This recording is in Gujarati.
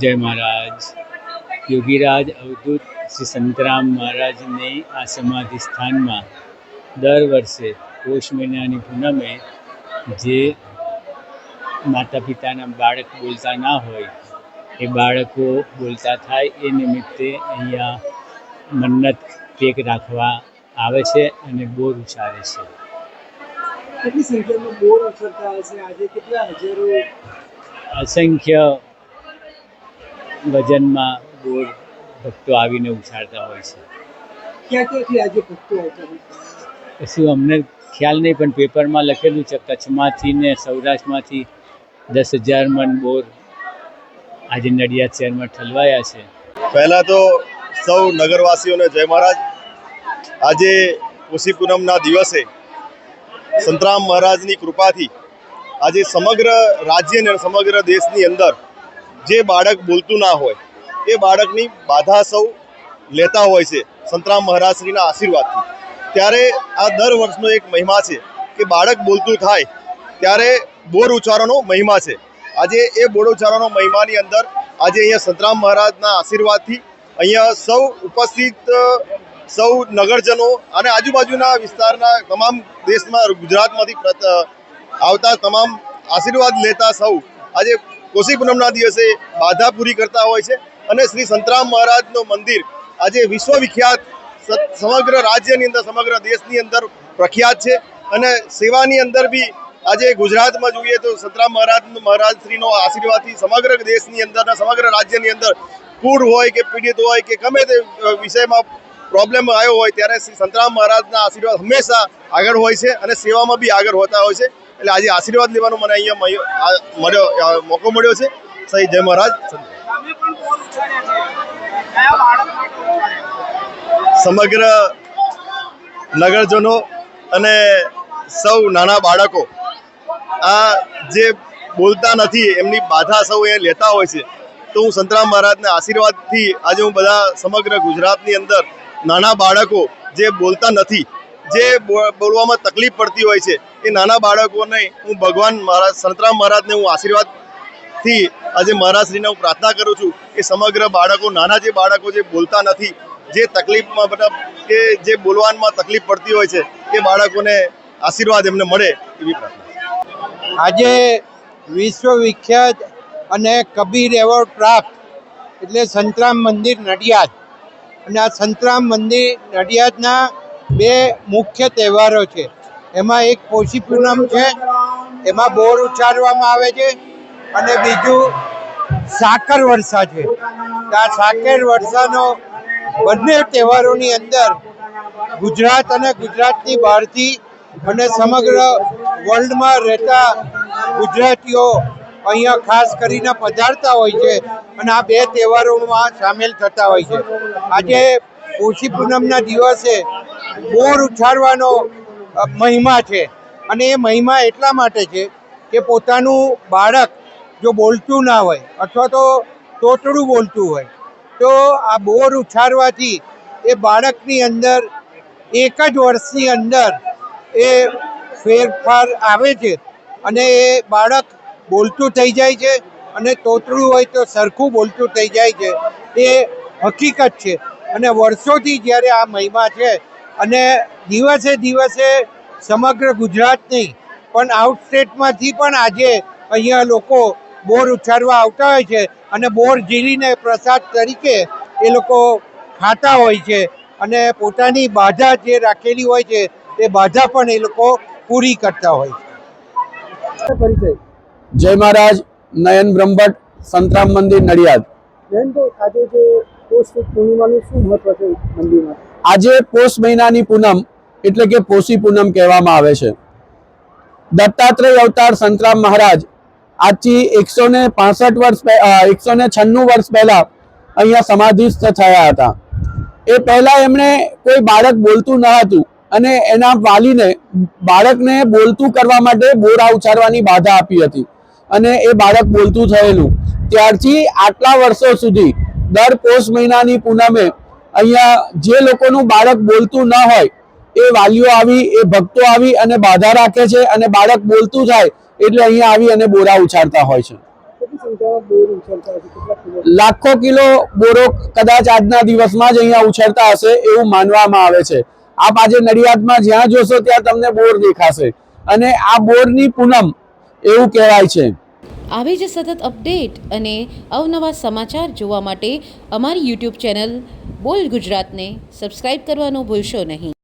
જય મહારાજ. યોગીરાજ અવધૂત શ્રી સંતરામ મહારાજની આ સમાધિ સ્થાનમાં દર વર્ષે પોષ મહિનાની પૂનમે જે માતા પિતાના બાળક બોલતા ના હોય એ બાળકો બોલતા થાય એ નિમિત્તે અહીંયા મન્નત કેક રાખવા આવે છે અને બોર ઉછારે છે. કેટલી સંખ્યામાં બોર ઉછળતા હશે આજે કેટલા હજારો? અસંખ્ય વજનમાં બોર ભક્તો આવીને ઉછાળતા હોય છે. ક્યાં ક્યાંથી આજે ભક્તો આવતા હોય? કશું અમને ખ્યાલ નહીં પણ પેપરમાં લખેલું છે કચ્છમાંથી ને સૌરાષ્ટ્રમાંથી દસ હજાર મણ બોર આજે નડિયાદ શહેરમાં ઠલવાયા છે. પહેલાં તો સૌ નગરવાસીઓને જય મહારાજ. આજે કોશી પૂનમના દિવસે સંતરામ મહારાજની કૃપાથી આજે સમગ્ર રાજ્ય અને સમગ્ર દેશની અંદર જે બાળક બોલતું ના હોય, એ બાળકની બાધા સૌ લેતા હોય છે સંતરામ મહારાજશ્રીના આશીર્વાદથી. ત્યારે આ દર વર્ષનો એક મહિમા છે કે બાળક બોલતું થાય, ત્યારે બોર ઉચ્ચારણનો મહિમા છે. આજે એ બોર ઉચ્ચારણનો મહિમાની અંદર આજે અહીંયા સંતરામ મહારાજના આશીર્વાદથી અહીંયા સૌ ઉપસ્થિત સૌ નગરજનો અને આજુબાજુના વિસ્તારના તમામ દેશમાં, ગુજરાતમાંથી આવતા તમામ આશીર્વાદ લેતા સૌ આજે કોશી પૂનમના દિવસે બાધા પૂરી કરતા હોય છે અને શ્રી સંતરામ મહારાજનું મંદિર આજે વિશ્વવિખ્યાત સમગ્ર રાજ્યની અંદર, સમગ્ર દેશની અંદર પ્રખ્યાત છે અને સેવાની અંદર બી આજે ગુજરાતમાં જોઈએ તો સંતરામ મહારાજનો મહારાજ શ્રીનો આશીર્વાદથી સમગ્ર દેશની અંદર સમગ્ર રાજ્યની અંદર પૂર હોય કે પીડિત હોય કે ગમે તે વિષયમાં પ્રોબ્લેમ આવ્યો હોય ત્યારે શ્રી સંતરામ મહારાજના આશીર્વાદ હંમેશા આગળ હોય છે અને સેવામાં બી આગળ હોતા હોય છે. એટલે આજે આશીર્વાદ લેવાનો મને અહીંયા મળ્યો મોકો મળ્યો છે. સહી, જય મહારાજ. સમગ્ર નગરજનો અને સૌ નાના બાળકો આ જે બોલતા નથી, એમની બાધા સૌ એ લેતા હોય છે. તો હું સંતરામ મહારાજના આશીર્વાદથી આજે હું બધા સમગ્ર ગુજરાતની અંદર નાના બાળકો જે બોલતા નથી, જે બોલવામાં તકલીફ પડતી હોય છે એ નાના બાળકોને હું ભગવાન મહારાજ, સંતરામ મહારાજને હું આશીર્વાદથી આજે મહારાજશ્રીને હું પ્રાર્થના કરું છું કે સમગ્ર બાળકો, નાના જે બાળકો જે બોલતા નથી, જે તકલીફમાં મતલબ કે જે બોલવામાં તકલીફ પડતી હોય છે, એ બાળકોને આશીર્વાદ એમને મળે એવી પ્રાર્થના. આજે વિશ્વવિખ્યાત અને કબીર એવોર્ડ પ્રાપ્ત એટલે સંતરામ મંદિર નડિયાદ. અને આ સંતરામ મંદિર નડિયાદના બે મુખ્ય તહેવારો છે. એમાં એક પોષી પૂનમ છે. એમાં બોર ઉચ્ચારવામાં આવે છે અને બીજું સાકર વર્ષા છે. આ સાકર વર્ષાનો બંને તહેવારોની અંદર ગુજરાત અને ગુજરાતની બહારથી અને સમગ્ર વર્લ્ડમાં રહેતા ગુજરાતીઓ અહીંયા ખાસ કરીને પધારતા હોય છે અને આ બે તહેવારોમાં સામેલ થતા હોય છે. આજે પોષી પૂનમના દિવસે બોર ઉછાળવાનો મહિમા છે. અને એ મહિમા એટલા માટે છે કે પોતાનું બાળક જો બોલતું ના હોય અથવા તો તોતડું બોલતું હોય, તો આ બોર ઉછાળવાથી એ બાળકની અંદર, એક જ વર્ષની અંદર એ ફેરફાર આવે છે અને એ બાળક બોલતું થઈ જાય છે અને તોતડું હોય તો સરખું બોલતું થઈ જાય છે. એ હકીકત છે. અને વર્ષોથી જ્યારે આ મહિમા છે અને દિવસે દિવસે સમગ્ર ગુજરાત નહીં પણ આઉટ સ્ટેટમાંથી પણ આજે અહીંયા લોકો બોર ઉછાળવા આવતા હોય છે અને બોર ઝીલીને પ્રસાદ તરીકે એ લોકો ખાતા હોય છે અને પોતાની બાધા જે રાખેલી હોય છે એ બાધા પણ એ લોકો પૂરી કરતા હોય છે. જય મહારાજ નયન બ્રહ્મભટ્ટ સંતરામ મંદિર નડિયાદ. જયંતભાઈ આજે જે પોષ પૂર્ણિમાનું શું મહત્વ છે મંદિરમાં? આજે પોષ મહિનાની પૂનમ એટલે કે પોષી પૂનમ કહેવામાં આવે છે. દત્તાત્રેય અવતાર સંતરામ મહારાજ આજથી એકસો ને પાસઠ વર્ષ એકસો ને છન્નું વર્ષ પહેલા અહીંયા સમાધિસ્થ થયા હતા. એ પહેલા એમણે કોઈ બાળક બોલતું ન હતું અને એના વાલીને બાળકને બોલતું કરવા માટે બોરા ઉછારવાની બાધા આપી હતી અને એ બાળક બોલતું થયેલું. ત્યારથી આટલા વર્ષો સુધી દર પોષ મહિનાની પૂનમે અહીંયા જે લોકોનું બાળક બોલતું ન હોય એ વાલીઓ આવી એ ભક્તો આવી અને બાધા રાખે છે અને બાળક બોલતું થાય એટલે અહીંયા આવી અને બોરા ઉછાળતા હોય છે. લાખો કિલો બોરો કદાચ આજના દિવસમાં જ અહીંયા ઉછળતા હશે એવું માનવામાં આવે છે. આપ આજે નડિયાદમાં જ્યાં જોશો ત્યાં તમને બોર દેખાશે. અને આ બોરની પૂનમ એવું કહેવાય છે. આવી જ સતત અપડેટ અને અવનવા સમાચાર જોવા માટે અમારી યુટ્યુબ ચેનલ બોલ ગુજરાતને સબસ્ક્રાઈબ કરવાનું ભૂલશો નહીં.